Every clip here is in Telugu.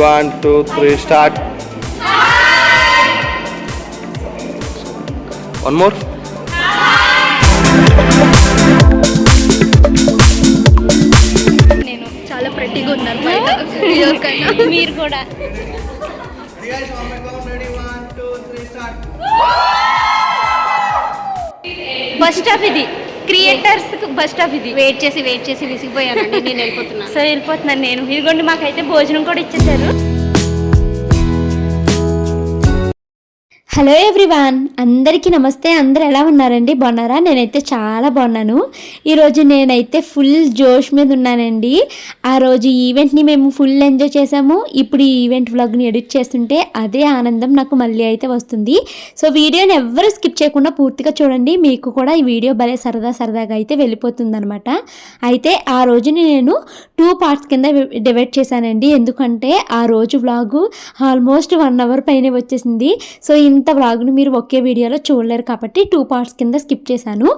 One two three start one more నేను చాలా ప్రెట్టిగా ఉన్నాను బయట. మీరు కూడా. బస్ స్టాప్ ఇది. క్రియేటర్స్ బస్ స్టాప్ ఇది. వెయిట్ చేసి వెయిట్ చేసి విసిగిపోయానండి. నేను వెళ్ళిపోతున్నాను. సో వెళ్ళిపోతున్నాను నేను. ఇదిగోండి మాకైతే భోజనం కూడా ఇచ్చేసారు హలో ఎవ్రీవాన్ అందరికీ నమస్తే. అందరు ఎలా ఉన్నారండి? బాగున్నారా? నేనైతే చాలా బాగున్నాను. ఈరోజు నేనైతే ఫుల్ జోష్ మీద ఉన్నానండి. ఆ రోజు ఈవెంట్ని మేము ఫుల్ ఎంజాయ్ చేసాము. ఇప్పుడు ఈ ఈవెంట్ వ్లాగ్ని ఎడిట్ చేస్తుంటే అదే ఆనందం నాకు మళ్ళీ అయితే వస్తుంది. సో వీడియోని ఎవ్వరు స్కిప్ చేయకుండా పూర్తిగా చూడండి. మీకు కూడా ఈ వీడియో భలే సరదా సరదాగా అయితే వెళ్ళిపోతుందనమాట అయితే ఆ రోజుని నేను టూ పార్ట్స్ కింద డివైడ్ చేశానండి. ఎందుకంటే ఆ రోజు వ్లాగు ఆల్మోస్ట్ వన్ అవర్ పైనే వచ్చేసింది. సో ఇంత వ్లాగ్ను మీరు ఒకే వీడియోలో చూడలేరు కాబట్టి టూ పార్ట్స్ కింద స్కిప్ చేశాను.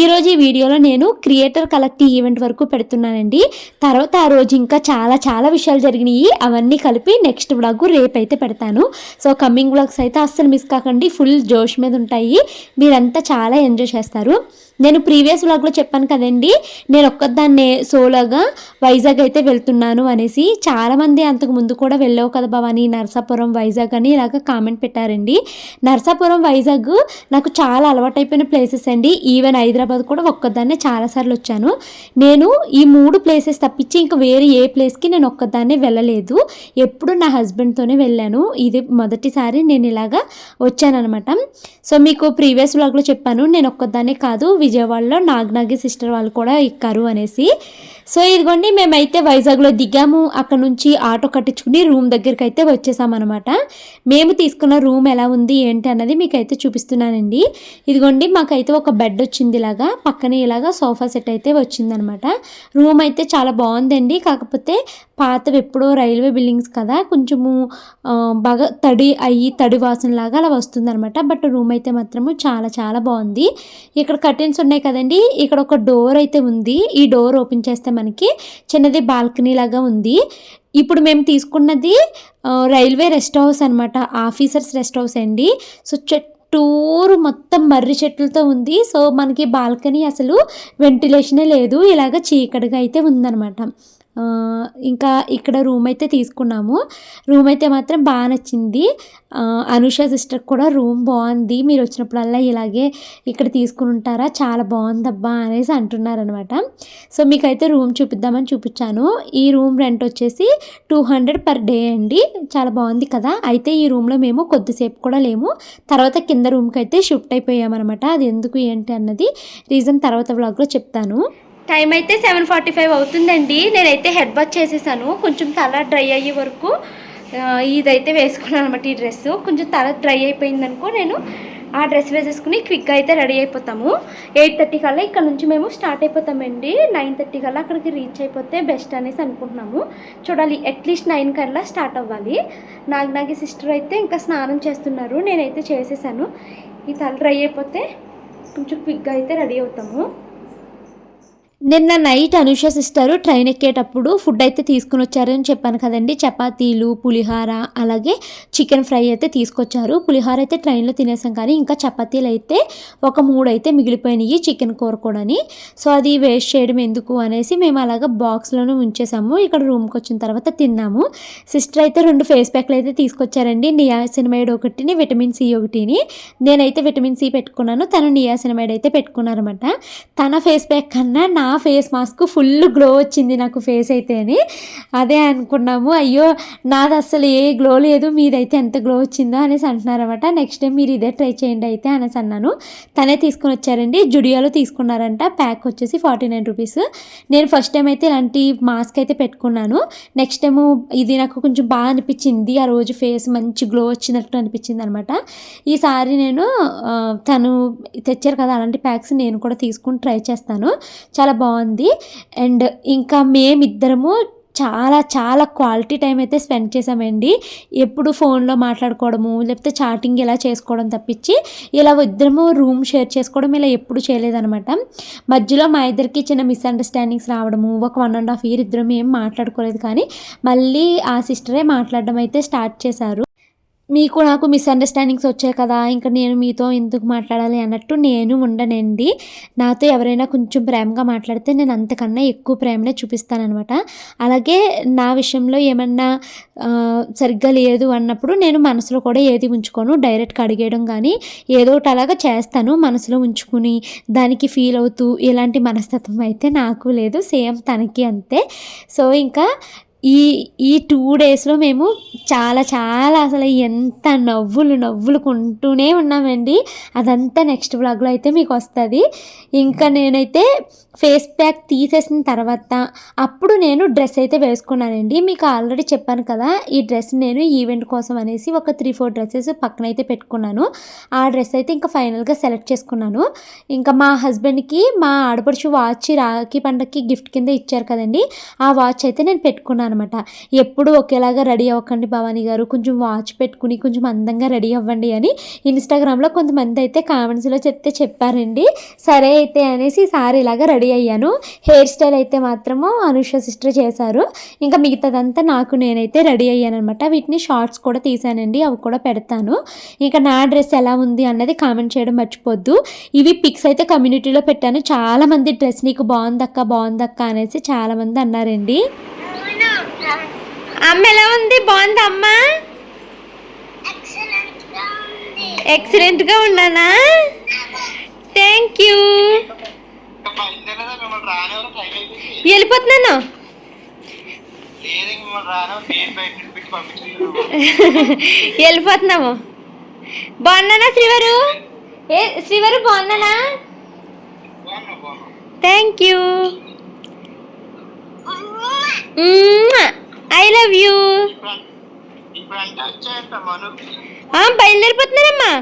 ఈరోజు ఈ వీడియోలో నేను క్రియేటర్ కలెక్ట్ ఈవెంట్ వరకు పెడుతున్నానండి. తర్వాత ఆ రోజు ఇంకా చాలా చాలా విషయాలు జరిగినాయి. అవన్నీ కలిపి నెక్స్ట్ వ్లాగ్ రేపైతే పెడతాను. సో కమింగ్ వ్లాగ్స్ అయితే అస్సలు మిస్ కాకండి. ఫుల్ జోష్ మీద ఉంటాయి. మీరంతా చాలా ఎంజాయ్ చేస్తారు. నేను ప్రీవియస్ వ్లాగ్లో చెప్పాను కదండి నేను ఒక్కదాన్నే సోలోగా వైజాగ్ అయితే వెళ్తున్నాను అనేసి చాలామంది అంతకు ముందు కూడా వెళ్ళావు కదా భవాని నరసాపురం వైజాగ్ అని ఇలాగ కామెంట్ పెట్టారండి. నర్సాపురం వైజాగ్ నాకు చాలా అలవాటైపోయిన ప్లేసెస్ అండి. ఈవెన్ హైదరాబాద్ కూడా ఒక్కదాన్నే చాలాసార్లు వచ్చాను. నేను ఈ మూడు ప్లేసెస్ తప్పించి ఇంకా వేరే ఏ ప్లేస్కి నేను ఒక్కదాన్నే వెళ్ళలేదు. ఎప్పుడు నా హస్బెండ్తోనే వెళ్ళాను. ఇది మొదటిసారి నేను ఇలాగా వచ్చానమాట సో మీకు ప్రీవియస్ వ్లాగ్లో చెప్పాను. నేను ఒక్కదాన్నే కాదు. విజయవాడలో నాగనాగి సిస్టర్ వాళ్ళు కూడా ఎక్కారు అనేసి. సో ఇదిగోండి మేమైతే వైజాగ్లో దిగాము. అక్కడ నుంచి ఆటో కట్టించుకుని రూమ్ దగ్గరికి అయితే వచ్చేసామన్నమాట. మేము తీసుకున్న రూమ్ ఎలా ఉంది ఏంటి అన్నది మీకైతే చూపిస్తున్నానండి. ఇదిగోండి మాకైతే ఒక బెడ్ వచ్చింది ఇలాగా. పక్కనే ఇలాగా సోఫా సెట్ అయితే వచ్చిందనమాట రూమ్ అయితే చాలా బాగుందండి. కాకపోతే పాతవి ఎప్పుడో రైల్వే బిల్డింగ్స్ కదా కొంచెము బాగా తడి అయ్యి తడి వాసన లాగా అలా వస్తుందన్నమాట. బట్ రూమ్ అయితే మాత్రము చాలా చాలా బాగుంది. ఇక్కడ కర్టెన్స్ ఉన్నాయి కదండి ఇక్కడ ఒక డోర్ అయితే ఉంది. ఈ డోర్ ఓపెన్ చేస్తే మనకి చిన్నది బాల్కనీ లాగా ఉంది. ఇప్పుడు మేము తీసుకున్నది రైల్వే రెస్ట్ హౌస్ అనమాట ఆఫీసర్స్ రెస్ట్ హౌస్ అండి. సో చుట్టూరు మొత్తం మర్రి చెట్లతో ఉంది. సో మనకి బాల్కనీ అసలు వెంటిలేషనే లేదు. ఇలాగ చీకటిగా అయితే ఉందన్నమాట. ఇంకా ఇక్కడ రూమ్ అయితే తీసుకున్నాము. రూమ్ అయితే మాత్రం బాగా నచ్చింది. అనుష సిస్టర్ కూడా రూమ్ బాగుంది. మీరు వచ్చినప్పుడల్లా ఇలాగే ఇక్కడ తీసుకుని ఉంటారా? చాలా బాగుందబ్బా అనేసి అంటున్నారనమాట సో మీకైతే రూమ్ చూపిద్దామని చూపించాను. ఈ రూమ్ రెంట్ వచ్చేసి టూ హండ్రెడ్ పర్ డే అండి. చాలా బాగుంది కదా? అయితే ఈ రూమ్లో మేము కొద్దిసేపు కూడా లేము. తర్వాత కింద రూమ్కి అయితే షిఫ్ట్ అయిపోయామన్నమాట. అది ఎందుకు ఏంటి అన్నది రీజన్ తర్వాత వ్లాగ్లో చెప్తాను. టైం అయితే సెవెన్ ఫార్టీ ఫైవ్ అవుతుందండి. నేనైతే హెడ్ బాత్ చేసేసాను. కొంచెం తల డ్రై అయ్యే వరకు ఇదైతే వేసుకున్నాను అనమాట ఈ డ్రెస్. కొంచెం తల డ్రై అయిపోయింది అనుకో నేను ఆ డ్రెస్ వేసేసుకుని క్విక్గా అయితే రెడీ అయిపోతాము. ఎయిట్ థర్టీ కల్లా ఇక్కడ నుంచి మేము స్టార్ట్ అయిపోతామండి. నైన్ థర్టీ కల్లా అక్కడికి రీచ్ అయిపోతే బెస్ట్ అనేసి అనుకుంటున్నాము. చూడాలి అట్లీస్ట్ నైన్ కల్లా స్టార్ట్ అవ్వాలి. నాకు నాకు సిస్టర్ అయితే ఇంకా స్నానం చేస్తున్నారు. నేనైతే చేసేసాను. ఈ తల డ్రై అయిపోతే కొంచెం క్విక్గా అయితే రెడీ అవుతాము. నిన్న నైట్ అనుష సిస్టరు ట్రైన్ ఎక్కేటప్పుడు ఫుడ్ అయితే తీసుకుని వచ్చారని చెప్పాను కదండి. చపాతీలు పులిహార అలాగే చికెన్ ఫ్రై అయితే తీసుకొచ్చారు. పులిహార అయితే ట్రైన్లో తినేసాం కానీ ఇంకా చపాతీలు అయితే ఒక మూడు అయితే మిగిలిపోయినాయి చికెన్ కూర కూడాని. సో అది వేస్ట్ చేయడం ఎందుకు అనేసి మేము అలాగ బాక్స్లోనే ఉంచేసాము. ఇక్కడ రూమ్కి వచ్చిన తర్వాత తిన్నాము. సిస్టర్ అయితే రెండు ఫేస్ ప్యాక్లు అయితే తీసుకొచ్చారండి. నియాసినమైడ్ ఒకటిని విటమిన్ సి ఒకటిని. నేనైతే విటమిన్ సి పెట్టుకున్నాను. తను నియాసినమైడ్ అయితే పెట్టుకున్నారన్నమాట. తన ఫేస్ ప్యాక్ కన్నా నా ఆ ఫేస్ మాస్క్ ఫుల్ గ్లో వచ్చింది నాకు ఫేస్ అయితే అని అదే అనుకున్నాము అయ్యో నాది అసలు ఏ గ్లో లేదు మీదైతే ఎంత గ్లో వచ్చిందో అనేసి అంటున్నారన్నమాట. నెక్స్ట్ టైం మీరు ఇదే ట్రై చేయండి అయితే అనేసి అన్నాను. తనే తీసుకొని వచ్చారండి జుడియోలో తీసుకున్నారంట ప్యాక్ వచ్చేసి ఫార్టీ నైన్ రూపీస్ నేను ఫస్ట్ టైం అయితే ఇలాంటి మాస్క్ అయితే పెట్టుకున్నాను. నెక్స్ట్ టైము ఇది నాకు కొంచెం బాగా అనిపించింది ఆ రోజు ఫేస్ మంచి గ్లో వచ్చినట్టు అనిపించింది అనమాట ఈసారి నేను తను తెచ్చారు కదా అలాంటి ప్యాక్స్ నేను కూడా తీసుకుని ట్రై చేస్తాను. చాలా బాగుంది. అండ్ ఇంకా మేమిద్దరము చాలా చాలా క్వాలిటీ టైం అయితే స్పెండ్ చేసామండి. ఎప్పుడు ఫోన్లో మాట్లాడుకోవడము లేకపోతే చాటింగ్ ఇలా చేసుకోవడం తప్పించి ఇలా ఇద్దరము రూమ్ షేర్ చేసుకోవడం ఇలా ఎప్పుడు చేయలేదన్నమాట. మధ్యలో మా ఇద్దరికి చిన్న మిస్అండర్స్టాండింగ్స్ రావడము ఒక వన్ అండ్ హాఫ్ ఇయర్ ఇద్దరం ఏం మాట్లాడుకోలేదు కానీ మళ్ళీ ఆ సిస్టరే మాట్లాడడం అయితే స్టార్ట్ చేశారు. మీకు నాకు మిస్అండర్స్టాండింగ్స్ వచ్చాయి కదా ఇంకా నేను మీతో ఎందుకు మాట్లాడాలి అన్నట్టు నేను ఉండనండి. నాతో ఎవరైనా కొంచెం ప్రేమగా మాట్లాడితే నేను అంతకన్నా ఎక్కువ ప్రేమనే చూపిస్తానమాట అలాగే నా విషయంలో ఏమన్నా సరిగ్గా లేదు అన్నప్పుడు నేను మనసులో కూడా ఏది ఉంచుకోను డైరెక్ట్గా అడిగేయడం కానీ ఏదో ఒకటి అలాగా చేస్తాను మనసులో ఉంచుకుని దానికి ఫీల్ అవుతూ ఇలాంటి మనస్తత్వం అయితే నాకు లేదు సేమ్ తనకి అంతే. సో ఇంకా ఈ ఈ టూ డేస్లో మేము చాలా చాలా అసలు ఎంత నవ్వులు నవ్వులు కొంటూనే ఉన్నామండి. అదంతా నెక్స్ట్ బ్లాగ్లో అయితే మీకు వస్తుంది. ఇంకా నేనైతే ఫేస్ ప్యాక్ తీసేసిన తర్వాత అప్పుడు నేను డ్రెస్ అయితే వేసుకున్నానండి. మీకు ఆల్రెడీ చెప్పాను కదా ఈ డ్రెస్ నేను ఈవెంట్ కోసం అనేసి ఒక త్రీ ఫోర్ డ్రెస్సెస్ పక్కన అయితే పెట్టుకున్నాను. ఆ డ్రెస్ అయితే ఇంకా ఫైనల్గా సెలెక్ట్ చేసుకున్నాను. ఇంకా మా హస్బెండ్కి మా ఆడపడుచు వాచ్ రాఖీ పండగకి గిఫ్ట్ కింద ఇచ్చారు కదండి ఆ వాచ్ అయితే నేను పెట్టుకున్నాను. అనమాట ఎప్పుడు ఒకేలాగా రెడీ అవ్వకండి భవానీ గారు. కొంచెం వాచ్ పెట్టుకుని కొంచెం అందంగా రెడీ అవ్వండి అని ఇన్స్టాగ్రామ్లో కొంతమంది అయితే కామెంట్స్లో చెప్తే చెప్పారండి. సరే అయితే అనేసి సారీ ఇలాగా రెడీ అయ్యాను. హెయిర్ స్టైల్ అయితే మాత్రము అనుష సిస్టర్ చేశారు. ఇంకా మిగతాదంతా నాకు నేనైతే రెడీ అయ్యాను అనమాట వీటిని షార్ట్స్ కూడా తీసానండి అవి కూడా పెడతాను. ఇంకా నా డ్రెస్ ఎలా ఉంది అన్నది కామెంట్ చేయడం మర్చిపోద్దు. ఇవి పిక్స్ అయితే కమ్యూనిటీలో పెట్టాను. చాలా మంది డ్రెస్ నీకు బాగుందక్క బాగుందక్క అనేసి చాలామంది అన్నారండి. అమ్మ ఎలా ఉంది? బాగుంది అమ్మ? ఎక్సలెంట్గా ఉన్నానా? థ్యాంక్ యూ వెళ్ళిపోతున్నాను. వెళ్ళిపోతున్నాము. బాగున్నానా శ్రీవారు? ఏ శ్రీవారు బాగున్నానా? బాగున్నా బాగున్నా. Thank you I love you బయలుదేరిపోతున్నారమ్మా.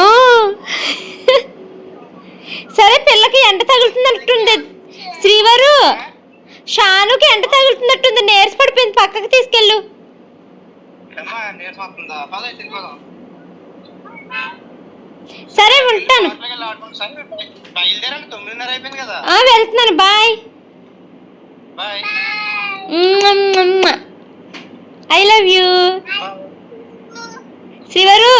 ఓ. సరే పిల్లకి ఎండ తగులుతున్నట్టుంది. శ్రీవారు షానుకి ఎండ తగులుతున్నట్టుంది. నేర్స్ పడిపోయింది. పక్కకి తీసుకెళ్ళు. సరే ఉంటాను. వెళ్తున్నాను. బాయ్. I love you. శివరు.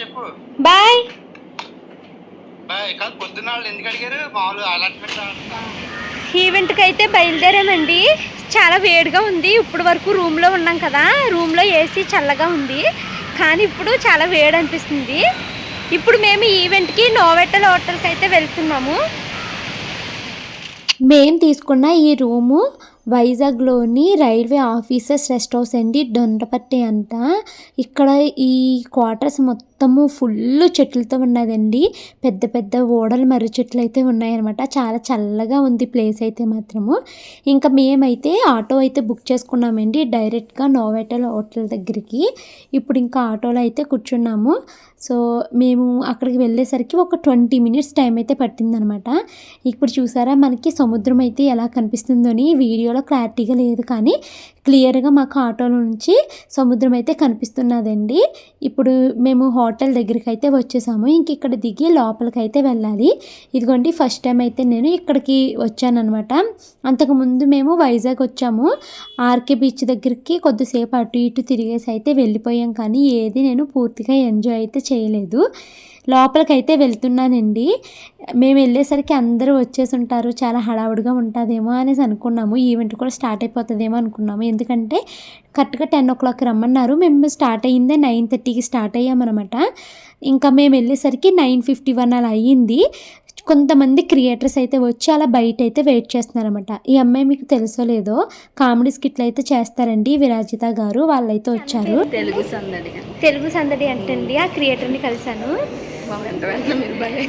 చెప్పు బాయ్ ఈవెంట్కి అయితే బయలుదేరామండి. చాలా వేడిగా ఉంది. ఇప్పటి వరకు రూమ్లో ఉన్నాం కదా. రూమ్లో ఏసీ చల్లగా ఉంది. కానీ ఇప్పుడు చాలా వేడి అనిపిస్తుంది. ఇప్పుడు మేము ఈవెంట్కి నోవెటల్ హోటల్కి అయితే వెళ్తున్నాము. మేము తీసుకున్న ఈ రూము వైజాగ్లోని రైల్వే ఆఫీసర్స్ రెస్ట్ హౌస్ అండి దొండపట్టి అంట ఇక్కడ ఈ క్వార్టర్స్ మొత్తం మొత్తము ఫుల్ చెట్లతో ఉన్నదండి. పెద్ద పెద్ద ఓడలు మర్రి చెట్లు అయితే ఉన్నాయన్నమాట. చాలా చల్లగా ఉంది ప్లేస్ అయితే మాత్రము. ఇంకా మేమైతే ఆటో అయితే బుక్ చేసుకున్నామండి డైరెక్ట్గా నోవేటల్ హోటల్ దగ్గరికి. ఇప్పుడు ఇంకా ఆటోలో అయితే కూర్చున్నాము. సో మేము అక్కడికి వెళ్ళేసరికి ఒక ట్వంటీ మినిట్స్ టైం అయితే పట్టిందనమాట ఇప్పుడు చూసారా మనకి సముద్రం అయితే ఎలా కనిపిస్తుందో అని వీడియోలో క్లారిటీగా లేదు కానీ క్లియర్గా మాకు ఆటోలో నుంచి సముద్రం అయితే కనిపిస్తున్నదండి. ఇప్పుడు మేము హోటల్ హోటల్ దగ్గరికి అయితే వచ్చేసాము. ఇంక ఇక్కడ దిగి లోపలికి అయితే వెళ్ళాలి. ఇదిగోండి ఫస్ట్ టైం అయితే నేను ఇక్కడికి వచ్చానమాట అంతకుముందు మేము వైజాగ్ వచ్చాము. ఆర్కే బీచ్ దగ్గరికి కొద్దిసేపు అటు ఇటు తిరిగేసి అయితే వెళ్ళిపోయాం. కానీ ఏది నేను పూర్తిగా ఎంజాయ్ అయితే చేయలేదు. లోపలికి అయితే వెళ్తున్నానండి. మేము వెళ్ళేసరికి అందరూ వచ్చేసి ఉంటారు. చాలా హడావుడిగా ఉంటుందేమో అనేసి అనుకున్నాము. ఈవెంట్ కూడా స్టార్ట్ అయిపోతుందేమో అనుకున్నాము. ఎందుకంటే కరెక్ట్గా టెన్ ఓ క్లాక్ రమ్మన్నారు. మేము స్టార్ట్ అయ్యిందే నైన్ థర్టీకి స్టార్ట్ అయ్యామన్నమాట. ఇంకా మేము వెళ్ళేసరికి నైన్ ఫిఫ్టీ వన్ అలా అయ్యింది. కొంతమంది క్రియేటర్స్ అయితే వచ్చి అలా బయట అయితే వెయిట్ చేస్తున్నారన్నమాట. ఈ అమ్మాయి మీకు తెలుసో లేదో కామెడీ స్కిట్లు అయితే చేస్తారండి విరాజిత గారు వాళ్ళైతే వచ్చారు. తెలుగు సందడి. తెలుగు సందడి అంటండి ఆ క్రియేటర్ని కలిశాను. మా వెంట వెంటనే మీరు భలే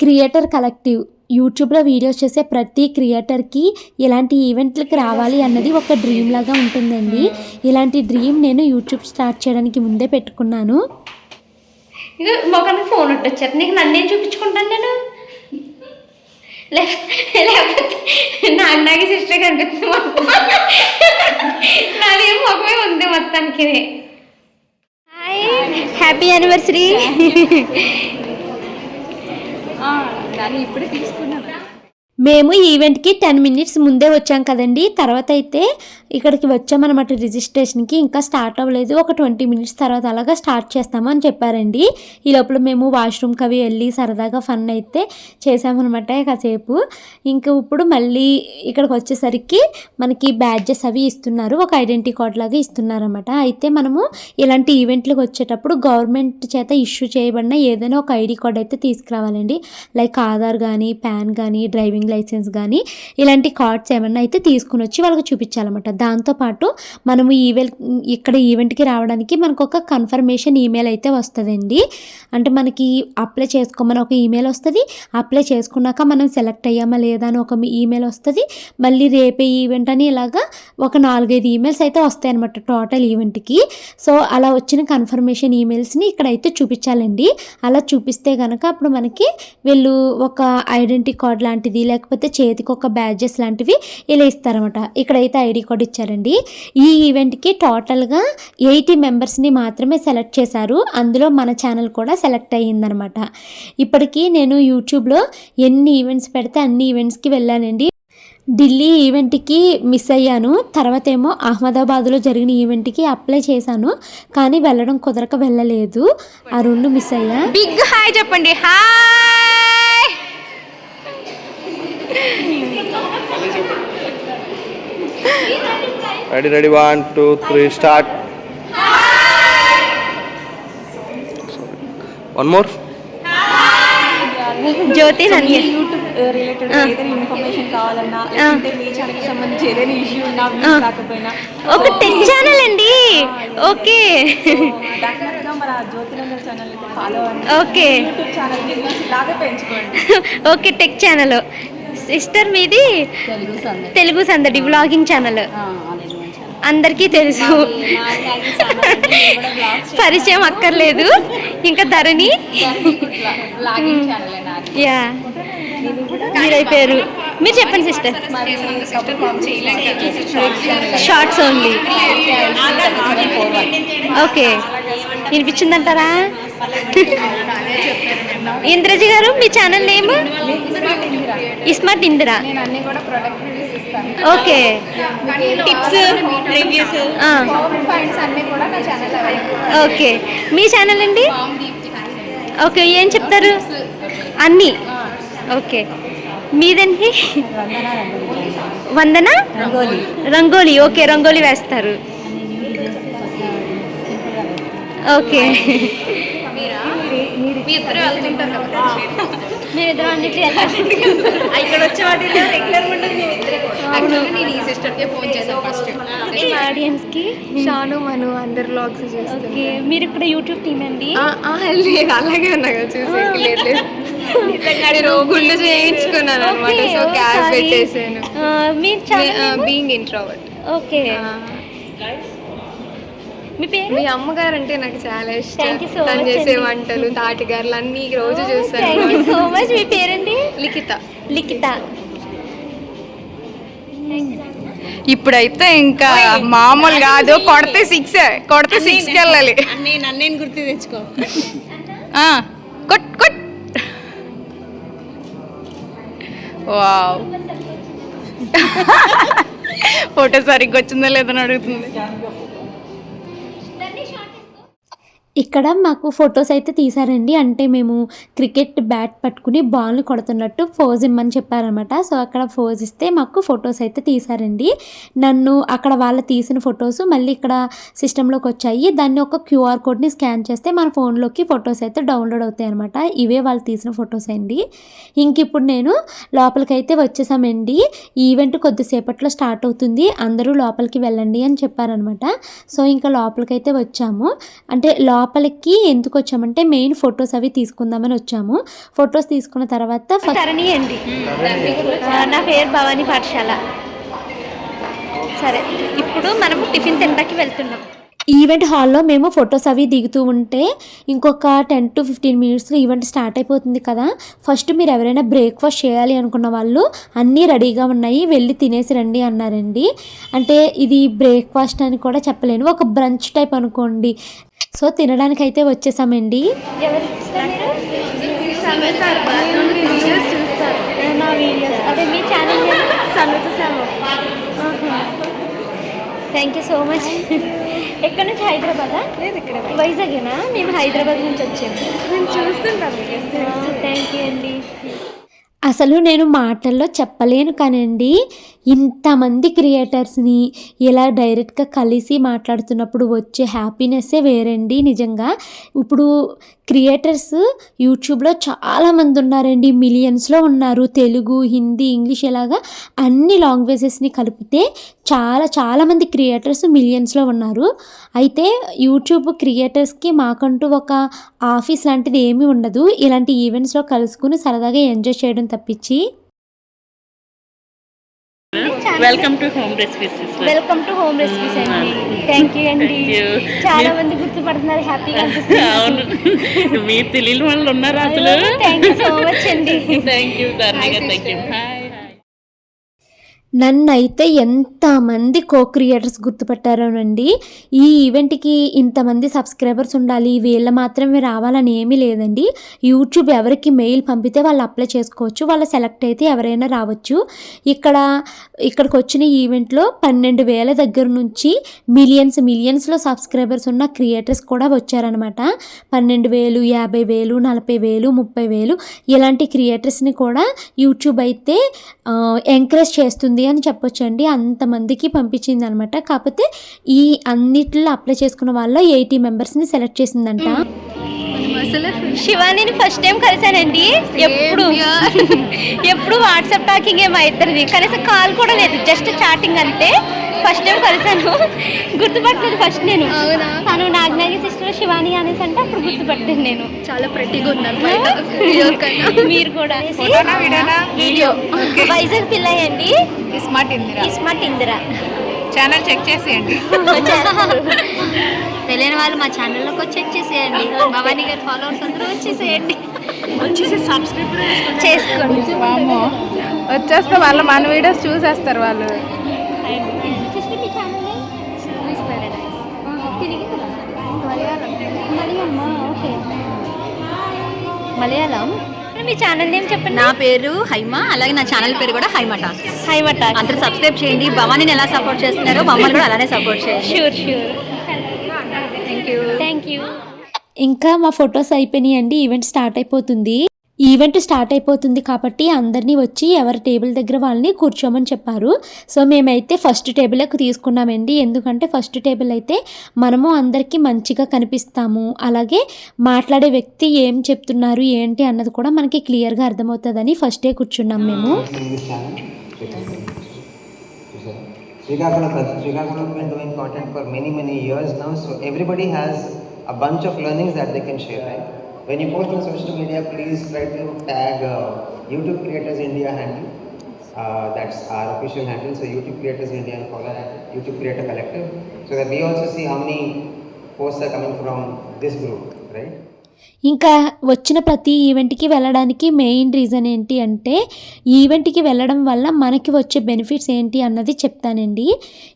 క్రియేటర్ కలెక్టివ్ యూట్యూబ్లో వీడియోస్ చేసే ప్రతి క్రియేటర్కి ఇలాంటి ఈవెంట్లకి రావాలి అన్నది ఒక డ్రీమ్ లాగా ఉంటుందండి. ఇలాంటి డ్రీమ్ నేను యూట్యూబ్ స్టార్ట్ చేయడానికి ముందే పెట్టుకున్నాను. ఇక మొఖానికి ఫోన్ వచ్చారు నీకు నన్నేం చూపించుకుంటాను నేను? లే- లేకపోతే నాకు నాకు సిస్టర్ కనిపిస్తుంది మొత్తం. నాది ముఖమే ఉంది మొత్తానికి. హాయ్ హ్యాపీ యానివర్సరీ కానీ ఇప్పుడే తీసుకున్నాను. మేము ఈవెంట్కి టెన్ మినిట్స్ ముందే వచ్చాం కదండి. తర్వాత అయితే ఇక్కడికి వచ్చామన్నమాట రిజిస్ట్రేషన్కి ఇంకా స్టార్ట్ అవ్వలేదు. ఒక ట్వంటీ మినిట్స్ తర్వాత అలాగా స్టార్ట్ చేస్తాము అని చెప్పారండి. ఈ లోపల మేము వాష్రూమ్కి అవి వెళ్ళి సరదాగా ఫన్ అయితే చేసామన్నమాట కాసేపు. ఇంకా ఇప్పుడు మళ్ళీ ఇక్కడికి వచ్చేసరికి మనకి బ్యాడ్జెస్ అవి ఇస్తున్నారు. ఒక ఐడెంటిటీ కార్డ్ లాగా ఇస్తున్నారన్నమాట. అయితే మనము ఇలాంటి ఈవెంట్లకు వచ్చేటప్పుడు గవర్నమెంట్ చేత ఇష్యూ చేయబడిన ఏదైనా ఒక ఐడి కార్డ్ అయితే తీసుకురావాలండి. లైక్ ఆధార్ కానీ పాన్ కానీ డ్రైవింగ్ లైసెన్స్ కానీ ఇలాంటి కార్డ్స్ ఏమన్నా అయితే తీసుకుని వచ్చి వాళ్ళకి చూపించాలన్నమాట. దాంతోపాటు మనము ఈవెల్ ఇక్కడ ఈవెంట్కి రావడానికి మనకు ఒక కన్ఫర్మేషన్ ఈమెయిల్ అయితే వస్తుందండి. అంటే మనకి అప్లై చేసుకోమని ఒక ఈమెయిల్ వస్తుంది. అప్లై చేసుకున్నాక మనం సెలెక్ట్ అయ్యామా లేదా అని ఒక ఈమెయిల్ వస్తుంది. మళ్ళీ రేపే ఈవెంట్ అని ఇలాగా ఒక నాలుగైదు ఈమెయిల్స్ అయితే వస్తాయి అనమాట టోటల్ ఈవెంట్కి సో అలా వచ్చిన కన్ఫర్మేషన్ ఈమెయిల్స్ని ఇక్కడైతే చూపించాలండి. అలా చూపిస్తే కనుక అప్పుడు మనకి వీళ్ళు ఒక ఐడెంటిటీ కార్డ్ లాంటిది లేకపోతే చేతికి ఒక బ్యాడ్జెస్ లాంటివి ఇలా ఇస్తారనమాట ఇక్కడైతే ఐడి కార్డ్ ఇచ్చారండి. ఈ ఈవెంట్కి టోటల్గా ఎయిటీ మెంబర్స్ని మాత్రమే సెలెక్ట్ చేశారు. అందులో మన ఛానల్ కూడా సెలెక్ట్ అయ్యిందనమాట ఇప్పటికీ నేను యూట్యూబ్లో ఎన్ని ఈవెంట్స్ పెడితే అన్ని ఈవెంట్స్కి వెళ్ళానండి. ఢిల్లీ ఈవెంట్కి మిస్ అయ్యాను. తర్వాత ఏమో అహ్మదాబాద్లో జరిగిన ఈవెంట్కి అప్లై చేశాను. కానీ వెళ్ళడం కుదరక వెళ్ళలేదు. ఆ రెండు మిస్ అయ్యా. బిగ్ హాయ్ చెప్పండి. Hi! Ready ready one two three start one more Jyothi YouTube related ఏదైనా ఇన్ఫర్మేషన్ కావాలన్నా లేదంటే మీ ఛానల్కి సంబంధించి ఏదైనా ఇష్యూ ఉన్నా వ్యూస్ రాకపోయినా. ఒక టెక్ ఛానల్ అండి. Okay channel okay channel okay tech channel sister మీది? తెలుగు సందడి. తెలుగు సందడి వ్లాగింగ్ ఛానల్ అందరికీ తెలుసు. పరిచయం అక్కర్లేదు. ఇంకా ధరణి. యా. మీరైపోయారు. మీరు చెప్పండి సిస్టర్ షార్ట్స్ ఓన్లీ ఓకే వినిపించిందంటారా? ఇంద్రజీ గారు మీ channel name ismart Indira okay. Tips reviews ah, finds అన్ని కూడా నా ఛానల్ అవైలబుల్ ఓకే. మీ ఛానల్ అండి? ఓకే ఏం చెప్తారు? అన్నీ. ఓకే. మీదండి వందన? రంగోలీ. ఓకే రంగోలీ వేస్తారు. ఓకే. మీరిద్దరు అన్నిటి ఇక్కడ వచ్చే వాటిలో రెగ్యులర్ ఉండదు యాక్చువల్గా నేను ఈ సిస్టర్కే ఫోన్ చేశాను ఫస్ట్ ఆడియన్స్కి షాను మను అందరు వ్లాగ్స్ చేస్తాను ఓకే మీరు ఇక్కడ యూట్యూబ్ టీమ్ అండి? లేదు అలాగే ఉన్నా కదా చూసి గుండు చేయించుకున్నాను అనమాట సో క్యాబ్. పెట్టేసాను ఆ, మీరు చాలా బీయింగ్ ఇంట్రోవర్ట్ ఓకే మీ పేరు? మీ అమ్మగారు అంటే నాకు చాలా ఇష్టం. తను చేసే. వంటలు తాటిగారులు అన్ని రోజు చూస్తాను. సో మచ్ మీ పేరండి? లిఖిత. లిఖిత. ఇప్పుడైతే ఇంకా మామూలు కాదు కొడితే సిక్స్ కొడితే సిక్స్కి వెళ్ళాలి. నన్నేం గుర్తు తెచ్చుకో. ఆ, కొట్ కొట్. వావ్. ఫోటో సరిగ్గా వచ్చిందో లేదని అడుగుతుంది. ఇక్కడ మాకు ఫొటోస్ అయితే తీసారండి అంటే మేము క్రికెట్ బ్యాట్ పట్టుకుని బాల్ని కొడుతున్నట్టు ఫోజ్ ఇమ్మని చెప్పారనమాట సో అక్కడ ఫోజ్ ఇస్తే మాకు ఫొటోస్ అయితే తీసారండి నన్ను అక్కడ వాళ్ళు తీసిన ఫొటోస్ మళ్ళీ ఇక్కడ సిస్టంలోకి వచ్చాయి. దాన్ని ఒక క్యూఆర్ కోడ్ని స్కాన్ చేస్తే మన ఫోన్లోకి ఫొటోస్ అయితే డౌన్లోడ్ అవుతాయి అనమాట ఇవే వాళ్ళు తీసిన ఫొటోస్ అండి. ఇంక ఇప్పుడు నేను లోపలికి అయితే వచ్చేసామండి. ఈవెంట్ కొద్దిసేపట్లో స్టార్ట్ అవుతుంది. అందరూ లోపలికి వెళ్ళండి అని చెప్పారనమాట సో ఇంకా లోపలికి అయితే వచ్చాము. అంటే లో లోపలికి ఎందుకు వచ్చామంటే మెయిన్ ఫొటోస్ అవి తీసుకుందామని వచ్చాము. ఫొటోస్ తీసుకున్న తర్వాత తరణి అండి. నా పేరు భవానీ పాఠశాల. సరే ఇప్పుడు మనము టిఫిన్ తినడానికి వెళ్తున్నాం. ఈవెంట్ హాల్లో మేము ఫొటోస్ అవి దిగుతూ ఉంటే ఇంకొక టెన్ టు ఫిఫ్టీన్ మినిట్స్లో ఈవెంట్ స్టార్ట్ అయిపోతుంది కదా. ఫస్ట్ మీరు ఎవరైనా బ్రేక్ఫాస్ట్ చేయాలి అనుకున్న వాళ్ళు అన్నీ రెడీగా ఉన్నాయి వెళ్ళి తినేసి రండి అన్నారండి. అంటే ఇది బ్రేక్ఫాస్ట్ అని కూడా చెప్పలేను. ఒక బ్రంచ్ టైప్ అనుకోండి. సో తినడానికి అయితే వచ్చేసామండి థ్యాంక్ యూ సో మచ్ ఎక్కడి నుంచి? హైదరాబాదా? లేదు ఇక్కడ వైజాగేనా? మేము హైదరాబాద్ నుంచి వచ్చాము. నేను చూస్తుంటాను థ్యాంక్ యూ అండి. అసలు నేను మాటల్లో చెప్పలేను కానండి. ఇంతమంది క్రియేటర్స్ని ఇలా డైరెక్ట్గా కలిసి మాట్లాడుతున్నప్పుడు వచ్చే హ్యాపీనెస్సే వేరండి నిజంగా. ఇప్పుడు క్రియేటర్స్ యూట్యూబ్లో చాలామంది ఉన్నారండి మిలియన్స్లో ఉన్నారు. తెలుగు హిందీ ఇంగ్లీష్ ఇలాగా అన్ని లాంగ్వేజెస్ని కలిపితే చాలా చాలామంది క్రియేటర్స్ మిలియన్స్లో ఉన్నారు. అయితే యూట్యూబ్ క్రియేటర్స్కి మాకంటూ ఒక ఆఫీస్ లాంటిది ఏమీ ఉండదు. ఇలాంటి ఈవెంట్స్లో కలుసుకుని సరదాగా ఎంజాయ్ చేయడం తప్పించి welcome to home recipes welcome to home recipes అండి. థ్యాంక్ యూ అండి. చాలా మంది గుర్తుపడుతున్నారు హ్యాపీగా అవును. మీరు తెలియని వాళ్ళు ఉన్నారా అసలు? థ్యాంక్ యూ సో మచ్ అండి థ్యాంక్ యూ ధర్నిగా థ్యాంక్ యూ నన్నైతే ఎంతమంది కో క్రియేటర్స్ గుర్తుపట్టారోనండి? ఈ ఈవెంట్కి ఇంతమంది సబ్స్క్రైబర్స్ ఉండాలి వీళ్ళ మాత్రమే రావాలని ఏమీ లేదండి. యూట్యూబ్ ఎవరికి మెయిల్ పంపితే వాళ్ళు అప్లై చేసుకోవచ్చు వాళ్ళు సెలెక్ట్ అయితే ఎవరైనా రావచ్చు. ఇక్కడ ఇక్కడికి వచ్చిన ఈవెంట్లో పన్నెండు వేల దగ్గర నుంచి మిలియన్స్ మిలియన్స్లో సబ్స్క్రైబర్స్ ఉన్న క్రియేటర్స్ కూడా వచ్చారనమాట. పన్నెండు వేలు యాభై వేలు నలభై వేలు ముప్పై వేలు ఇలాంటి క్రియేటర్స్ని కూడా యూట్యూబ్ అయితే ఎంకరేజ్ చేస్తుంది. అని చెప్పొచ్చండి. అంతమందికి పంపించింది అనమాట కాకపోతే ఈ అన్నిట్లో అప్లై చేసుకున్న వాళ్ళ ఎయిటీ మెంబర్స్ని సెలెక్ట్ చేసిందంట. శివానిని ఫస్ట్ టైం కలిసానండి. ఎప్పుడు? ఎప్పుడు వాట్సాప్ టాకింగ్ ఏమో ఇద్దరిది కనీసం కాల్ కూడా లేదు. జస్ట్ చాటింగ్ అంతే. ఫస్ట్ టైం కలిసాను గుర్తుపట్టలేదు ఫస్ట్ నేను. తను నాగనాగి సిస్టర్ శివాని అనేసి అంటే అప్పుడు గుర్తుపట్టాను నేను. చాలా ప్రెట్టిగా ఉన్నారు మీరు కూడా. Video Vizag పిల్లయ్యండి. Smart Indira. Smart Indira. Channel check చేసేయండి. తెలియని వాళ్ళు మా ఛానల్లోకి వచ్చి చెక్ చేసేయండి. భవానీ గారి ఫాలోవర్స్ అందరూ వచ్చేసేయండి. వచ్చేసి సబ్స్క్రైబ్ చేసుకోండి. వచ్చేస్తే వాళ్ళు మన వీడియోస్ చూసేస్తారు వాళ్ళు. మలయాళం. మీ ఛానల్ నేమ్ చెప్పండి. నా పేరు హైమ అలాగే నా ఛానల్ పేరు కూడా హైమ టాక్స్ హైమట అందరూ సబ్స్క్రైబ్ చేయండి. భవానీని ఎలా సపోర్ట్ చేస్తున్నారో మమ్మల్ని కూడా అలానే సపోర్ట్ చేయండి. Sure sure thank you thank you ఇంకా మా ఫొటోస్ అయిపోయినాయండి. ఈవెంట్ స్టార్ట్ అయిపోతుంది. ఈవెంట్ స్టార్ట్ అయిపోతుంది కాబట్టి అందరినీ వచ్చి ఎవరి టేబుల్ దగ్గర వాళ్ళని కూర్చోమని చెప్పారు. సో మేమైతే ఫస్ట్ టేబుల్కి తీసుకున్నామండి. ఎందుకంటే ఫస్ట్ టేబుల్ అయితే మనము అందరికీ మంచిగా కనిపిస్తాము. అలాగే మాట్లాడే వ్యక్తి ఏం చెప్తున్నారు ఏంటి అన్నది కూడా మనకి క్లియర్గా అర్థమవుతుందని ఫస్టే కూర్చున్నాం మేము. a bunch of learnings that they can share, right? When you post on social media, please try to tag uh, YouTube Creators India handle. Uh, that's our official handle. So YouTube Creators India and follow that YouTube Creator Collective, so that we also see how many posts are coming from this group, right? ఇంకా వచ్చిన ప్రతి ఈవెంట్కి వెళ్ళడానికి మెయిన్ రీజన్ ఏంటి అంటే ఈవెంట్కి వెళ్ళడం వల్ల మనకి వచ్చే బెనిఫిట్స్ ఏంటి అన్నది చెప్తానండి.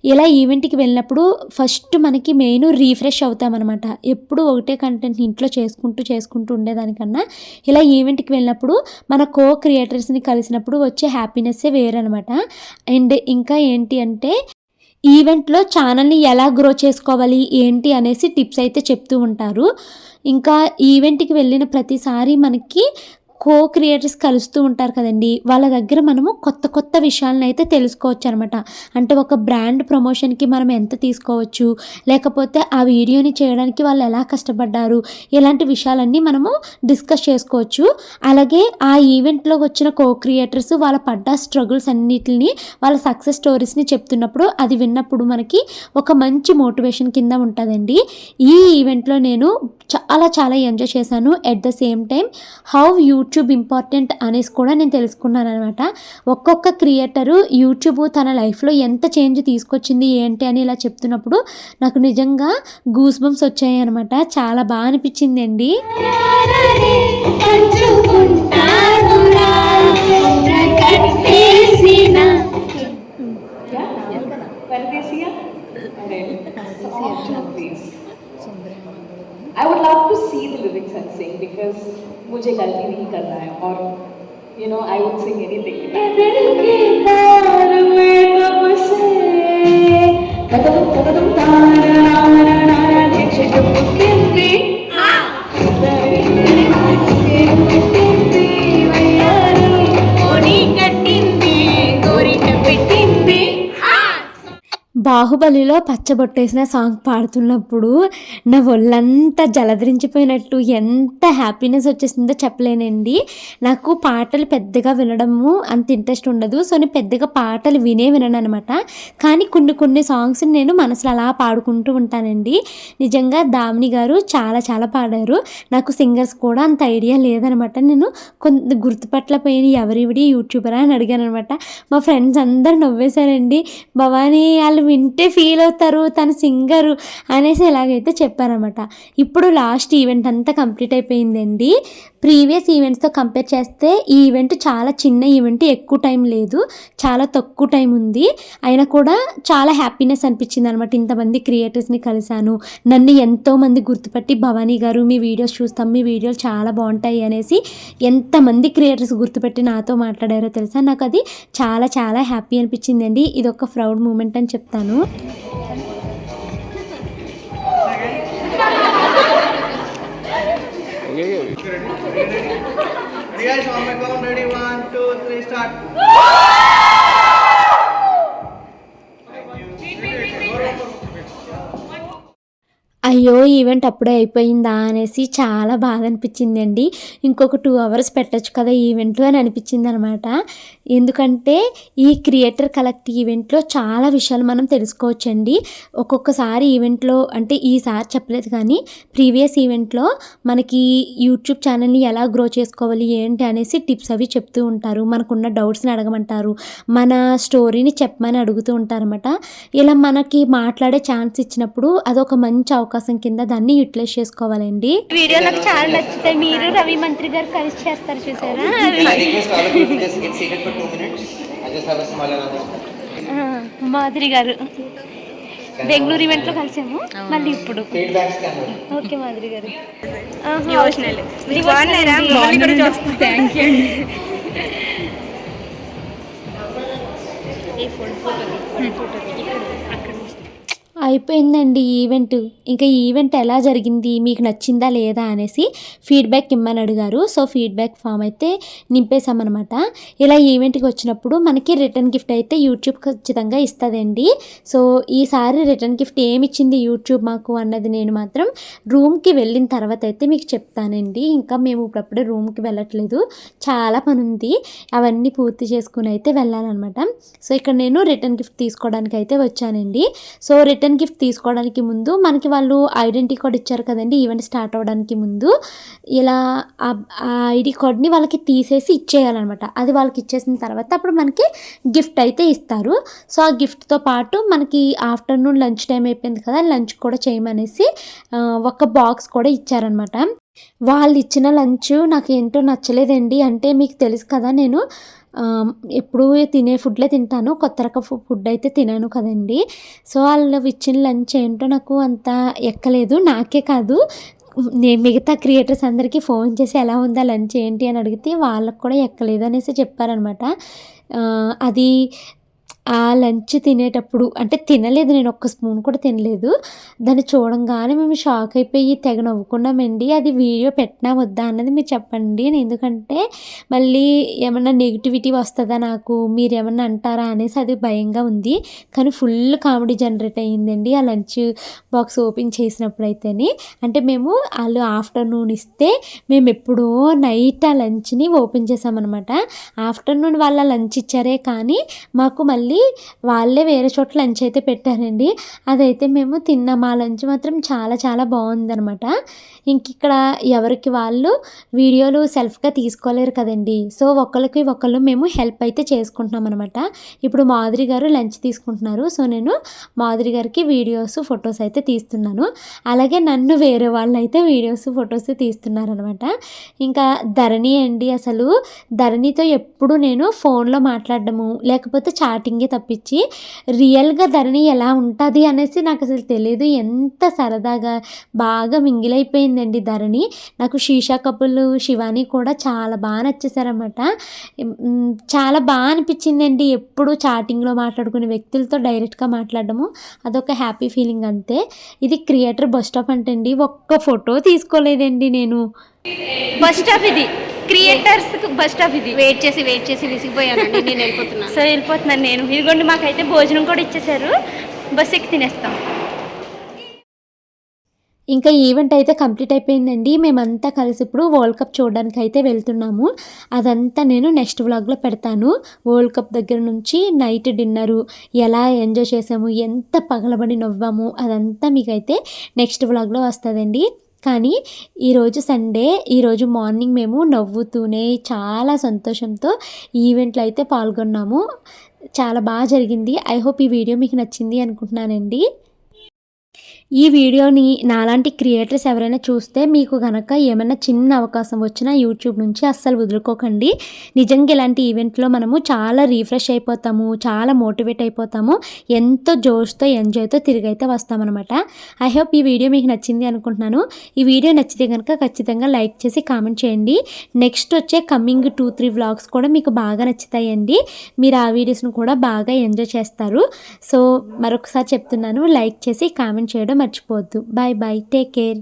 ఇలా ఈవెంట్కి వెళ్ళినప్పుడు ఫస్ట్ మనకి మెయిన్ రీఫ్రెష్ అవుతామన్నమాట. ఎప్పుడు ఒకటే కంటెంట్ ఇంట్లో చేసుకుంటూ చేసుకుంటూ ఉండేదానికన్నా ఇలా ఈవెంట్కి వెళ్ళినప్పుడు మన కో క్రియేటర్స్ని కలిసినప్పుడు వచ్చే హ్యాపీనెస్సే వేరనమాట అండ్ ఇంకా ఏంటి అంటే ఈవెంట్లో ఛానల్ని ఎలా గ్రో చేసుకోవాలి ఏంటి అనేసి టిప్స్ అయితే చెప్తూ ఉంటారు. ఇంకా ఈవెంట్కి వెళ్ళిన ప్రతిసారి మనకి కో క్రియేటర్స్ కలుస్తూ ఉంటారు కదండి. వాళ్ళ దగ్గర మనము కొత్త కొత్త విషయాలను అయితే తెలుసుకోవచ్చు అనమాట అంటే ఒక బ్రాండ్ ప్రమోషన్కి మనం ఎంత తీసుకోవచ్చు లేకపోతే ఆ వీడియోని చేయడానికి వాళ్ళు ఎలా కష్టపడ్డారు ఇలాంటి విషయాలన్నీ మనము డిస్కస్ చేసుకోవచ్చు. అలాగే ఆ ఈవెంట్లో వచ్చిన కో క్రియేటర్స్ వాళ్ళ పడ్డ స్ట్రగుల్స్ అన్నిటిని వాళ్ళ సక్సెస్ స్టోరీస్ని చెప్తున్నప్పుడు అది విన్నప్పుడు మనకి ఒక మంచి మోటివేషన్ కింద ఉంటుందండి. ఈ ఈవెంట్లో నేను చాలా చాలా ఎంజాయ్ చేశాను. At the same time how you YouTube important అనేసి కూడా నేను తెలుసుకున్నాను అనమాట ఒక్కొక్క క్రియేటరు యూట్యూబ్ తన లైఫ్లో ఎంత చేంజ్ తీసుకొచ్చింది ఏంటి అని ఇలా చెప్తున్నప్పుడు నాకు నిజంగా గూస్ బంప్స్ వచ్చాయి అనమాట చాలా బాగా అనిపించింది బాహుబలిలో పచ్చబొట్టేసిన సాంగ్ పాడుతున్నప్పుడు నా ఒళ్ళంతా జలధరించిపోయినట్టు ఎంత హ్యాపీనెస్ వచ్చేసిందో చెప్పలేనండి. నాకు పాటలు పెద్దగా వినడము అంత ఇంట్రెస్ట్ ఉండదు. సో నేను పెద్దగా పాటలు వినే వినను అనమాట కానీ కొన్ని కొన్ని సాంగ్స్ నేను మనసులో అలా పాడుకుంటూ ఉంటానండి. నిజంగా దామిని గారు చాలా చాలా పాడారు. నాకు సింగర్స్ కూడా అంత ఐడియా లేదనమాట నేను కొంత గుర్తుపట్టలేకపోయిన ఎవరివిడి యూట్యూబరా అని అడిగాను అనమాట మా ఫ్రెండ్స్ అందరు నవ్వేశారండి. భవానీ వాళ్ళు వింటే ఫీల్ అవుతారు తన సింగరు అనేసి ఎలాగైతే చెప్పారనమాట ఇప్పుడు లాస్ట్ ఈవెంట్ అంతా కంప్లీట్ అయిపోయిందండి. ప్రీవియస్ ఈవెంట్స్తో కంపేర్ చేస్తే ఈ ఈవెంట్ చాలా చిన్న ఈవెంట్ ఎక్కువ టైం లేదు చాలా తక్కువ టైం ఉంది. అయినా కూడా చాలా హ్యాపీనెస్ అనిపించింది అనమాట ఇంతమంది క్రియేటర్స్ని కలిశాను. నన్ను ఎంతోమంది గుర్తుపట్టి భవానీ గారు మీ వీడియోస్ చూస్తాం మీ వీడియోలు చాలా బాగుంటాయి అనేసి ఎంతమంది క్రియేటర్స్ గుర్తుపెట్టి నాతో మాట్లాడారో తెలుసా? నాకు అది చాలా చాలా హ్యాపీ అనిపించిందండి. ఇది ఒక ప్రౌడ్ మూమెంట్ అని చెప్తాను. Guys, on my count, ready, one, two, three, start. అయ్యో ఈవెంట్ అప్పుడే అయిపోయిందా అనేసి చాలా బాధ అనిపించిందండి. ఇంకొక టూ అవర్స్ పెట్టచ్చు కదా ఈవెంట్ అని అనిపించింది అనమాట ఎందుకంటే ఈ క్రియేటర్ కలెక్ట్ ఈవెంట్లో చాలా విషయాలు మనం తెలుసుకోవచ్చండి. ఒక్కొక్కసారి ఈవెంట్లో అంటే ఈసారి చెప్పలేదు కానీ ప్రీవియస్ ఈవెంట్లో మనకి యూట్యూబ్ ఛానల్ని ఎలా గ్రో చేసుకోవాలి ఏంటి అనేసి టిప్స్ అవి చెప్తూ ఉంటారు. మనకున్న డౌట్స్ని అడగమంటారు. మన స్టోరీని చెప్పమని అడుగుతూ ఉంటారన్నమాట ఇలా మనకి మాట్లాడే ఛాన్స్ ఇచ్చినప్పుడు అదొక మంచి అవకాశం పదార్థం కింద దాన్ని యూటిలైజ్ చేసుకోవాలండి. వీడియో నాకు చాలా నచ్చుతాయి. మీరు రవి మంత్రి గారు కలిసి చేస్తారు చూసారా? మాధురి గారు. బెంగళూరు ఈవెంట్లో కలిసాము. మళ్ళీ ఇప్పుడు. ఓకే మాధురి గారు. అయిపోయిందండి ఈవెంట్. ఇంకా ఈవెంట్ ఎలా జరిగింది? మీకు నచ్చిందా లేదా అనేసి ఫీడ్బ్యాక్ ఇమ్మని అడిగారు. సో ఫీడ్బ్యాక్ ఫామ్ అయితే నింపేశామన్నమాట. ఇలా ఈవెంట్కి వచ్చినప్పుడు మనకి రిటర్న్ గిఫ్ట్ అయితే యూట్యూబ్ ఖచ్చితంగా ఇస్తుందండి. సో ఈసారి రిటర్న్ గిఫ్ట్ ఏమి ఇచ్చింది యూట్యూబ్ మాకు అన్నది నేను మాత్రం రూమ్కి వెళ్ళిన తర్వాత అయితే మీకు చెప్తానండి. ఇంకా మేము ఇప్పుడప్పుడే రూమ్కి వెళ్ళట్లేదు. చాలా పని ఉంది అవన్నీ పూర్తి చేసుకుని అయితే వెళ్ళాలన్నమాట. సో ఇక్కడ నేను రిటర్న్ గిఫ్ట్ తీసుకోవడానికి అయితే వచ్చానండి. సో రిటర్న్ గిఫ్ట్ తీసుకోవడానికి ముందు మనకి వాళ్ళు ఐడెంటిటీ కార్డ్ ఇచ్చారు కదండి ఈవెంట్ స్టార్ట్ అవ్వడానికి ముందు. ఇలా ఆ ఐడి కార్డ్ని వాళ్ళకి తీసేసి ఇచ్చేయాలన్నమాట. అది వాళ్ళకి ఇచ్చేసిన తర్వాత అప్పుడు మనకి గిఫ్ట్ అయితే ఇస్తారు. సో ఆ గిఫ్ట్తో పాటు మనకి ఆఫ్టర్నూన్ లంచ్ టైం అయిపోయింది కదా లంచ్ కూడా చేయమనేసి ఒక బాక్స్ కూడా ఇచ్చారనమాట వాళ్ళు ఇచ్చిన లంచ్ నాకు ఏంటో నచ్చలేదండి. అంటే మీకు తెలుసు కదా నేను ఎప్పుడూ తినే ఫుడ్లే తింటాను. కొత్త రకం ఫుడ్ అయితే తినాను కదండి. సో వాళ్ళు ఇచ్చిన లంచ్ ఏంటో నాకు అంత ఎక్కలేదు. నాకే కాదు. నేను మిగతా క్రియేటర్స్ అందరికీ ఫోన్ చేసి ఎలా ఉందా లంచ్ ఏంటి అని అడిగితే వాళ్ళకు కూడా ఎక్కలేదు అనేసి చెప్పారనమాట. అది ఆ లంచ్ తినేటప్పుడు అంటే తినలేదు నేను ఒక్క స్పూన్ కూడా తినలేదు. దాన్ని చూడంగానే మేము షాక్ అయిపోయి తెగ నవ్వుకున్నామండి అది వీడియో పెట్టినా వద్దా అన్నది మీరు చెప్పండి. ఎందుకంటే మళ్ళీ ఏమన్నా నెగిటివిటీ వస్తుందా నాకు? మీరు ఏమన్నా అంటారా అనేసి అది భయంగా ఉంది. కానీ ఫుల్ కామెడీ జనరేట్ అయ్యిందండి ఆ లంచ్ బాక్స్ ఓపెన్ చేసినప్పుడు అయితేనే అంటే మేము వాళ్ళు ఆఫ్టర్నూన్ ఇస్తే మేము ఎప్పుడో నైట్ ఆ లంచ్ని ఓపెన్ చేసామన్నమాట. ఆఫ్టర్నూన్ వాళ్ళ లంచ్ ఇచ్చారే కానీ మాకు మళ్ళీ వాళ్ళే వేరే చోట లంచ్ అయితే పెట్టారండి. అదైతే మేము తిన్నాం. ఆ లంచ్ మాత్రం చాలా చాలా బాగుందనమాట ఇంక ఇక్కడ ఎవరికి వాళ్ళు వీడియోలు సెల్ఫ్గా తీసుకోలేరు కదండి. సో ఒకరికి ఒకళ్ళు మేము హెల్ప్ అయితే చేసుకుంటున్నాం అనమాట ఇప్పుడు మాధురి గారు లంచ్ తీసుకుంటున్నారు. సో నేను మాధురి గారికి వీడియోస్ ఫొటోస్ అయితే తీస్తున్నాను. అలాగే నన్ను వేరే వాళ్ళు అయితే వీడియోస్ ఫొటోస్ తీస్తున్నారనమాట ఇంకా ధరణి అండి అసలు. ధరణితో ఎప్పుడు నేను ఫోన్లో మాట్లాడడము లేకపోతే చాటింగ్ తప్పించి రియల్గా ధరణి ఎలా ఉంటుంది అనేసి నాకు అసలు తెలియదు ఎంత సరదాగా బాగా మింగిలైపోయిందండి ధరణి. నాకు శీషా కపుల్ శివాని కూడా చాలా బాగా నచ్చేసారన్నమాట. చాలా బాగా అనిపించిందండి ఎప్పుడు చాటింగ్లో మాట్లాడుకునే వ్యక్తులతో డైరెక్ట్గా మాట్లాడము అదొక హ్యాపీ ఫీలింగ్ అంతే. ఇది క్రియేటర్ బస్ స్టాప్ అంటండి. ఒక్క ఫోటో తీసుకోలేదండి నేను. బస్ స్టాప్ ఇది. క్రియేటర్స్ బస్ స్టాప్ ఇది. వెయిట్ చేసి వెయిట్ చేసి విసిగిపోయానండి నేను వెళ్ళిపోతున్నాను. సో వెళ్ళిపోతున్నాను నేను. ఇదిగోండి మాకైతే భోజనం కూడా ఇచ్చేసారు బస్ ఎక్కి తినేస్తాం. ఇంకా ఈవెంట్ అయితే కంప్లీట్ అయిపోయిందండి. మేమంతా కలిసి ఇప్పుడు వరల్డ్ కప్ చూడడానికి అయితే వెళ్తున్నాము. అదంతా నేను నెక్స్ట్ వ్లాగ్లో పెడతాను. వరల్డ్ కప్ దగ్గర నుంచి నైట్ డిన్నరు ఎలా ఎంజాయ్ చేసాము ఎంత పగలబడి నవ్వాము అదంతా మీకైతే నెక్స్ట్ వ్లాగ్లో వస్తుందండి. కానీ ఈరోజు సండే ఈరోజు మార్నింగ్ మేము నవ్వుతూనే చాలా సంతోషంతో ఈవెంట్లో అయితే పాల్గొన్నాము. చాలా బాగా జరిగింది. ఐ హోప్ ఈ వీడియో మీకు నచ్చింది అనుకుంటున్నానండి. ఈ వీడియోని నాలాంటి క్రియేటర్స్ ఎవరైనా చూస్తే మీకు కనుక ఏమైనా చిన్న అవకాశం వచ్చినా యూట్యూబ్ నుంచి అస్సలు వదులుకోకండి. నిజంగా ఇలాంటి ఈవెంట్లో మనము చాలా రీఫ్రెష్ అయిపోతాము చాలా మోటివేట్ అయిపోతాము ఎంతో జోష్తో ఎంజాయ్తో తిరిగి అయితే వస్తామన్నమాట. ఐ హోప్ ఈ వీడియో మీకు నచ్చింది అనుకుంటున్నాను. ఈ వీడియో నచ్చితే కనుక ఖచ్చితంగా లైక్ చేసి కామెంట్ చేయండి. నెక్స్ట్ వచ్చే కమింగ్ టూ త్రీ వ్లాగ్స్ కూడా మీకు బాగా నచ్చుతాయండి. మీరు ఆ వీడియోస్ను కూడా బాగా ఎంజాయ్ చేస్తారు. సో మరొకసారి చెప్తున్నాను లైక్ చేసి కామెంట్ చేయడం మర్చిపోవద్దు. Bye bye. Take care.